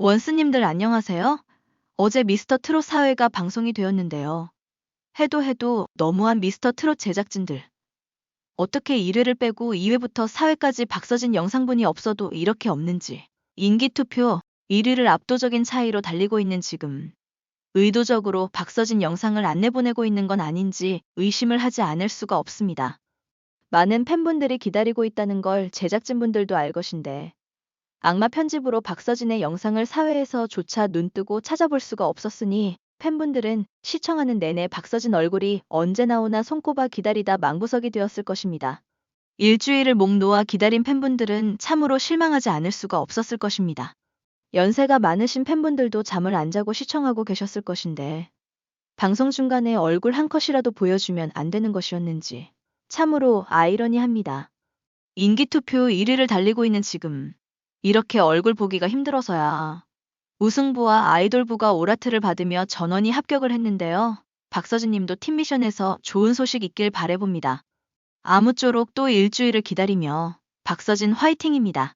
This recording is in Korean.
원스님들 안녕하세요. 어제 미스터 트롯 사회가 방송이 되었는데요. 해도 해도 너무한 미스터 트롯 제작진들. 어떻게 1회를 빼고 2회부터 4회까지 박서진 영상분이 없어도 이렇게 없는지. 인기투표 1위를 압도적인 차이로 달리고 있는 지금. 의도적으로 박서진 영상을 안 내 보내고 있는 건 아닌지 의심을 하지 않을 수가 없습니다. 많은 팬분들이 기다리고 있다는 걸 제작진분들도 알 것인데 악마 편집으로 박서진의 영상을 사회에서조차 눈뜨고 찾아볼 수가 없었으니 팬분들은 시청하는 내내 박서진 얼굴이 언제 나오나 손꼽아 기다리다 망부석이 되었을 것입니다. 일주일을 목 놓아 기다린 팬분들은 참으로 실망하지 않을 수가 없었을 것입니다. 연세가 많으신 팬분들도 잠을 안 자고 시청하고 계셨을 것인데 방송 중간에 얼굴 한 컷이라도 보여주면 안 되는 것이었는지 참으로 아이러니합니다. 인기투표 1위를 달리고 있는 지금 이렇게 얼굴 보기가 힘들어서야 우승부와 아이돌부가 오라트를 받으며 전원이 합격을 했는데요. 박서진 님도 팀 미션에서 좋은 소식 있길 바래봅니다. 아무쪼록 또 일주일을 기다리며 박서진 화이팅입니다.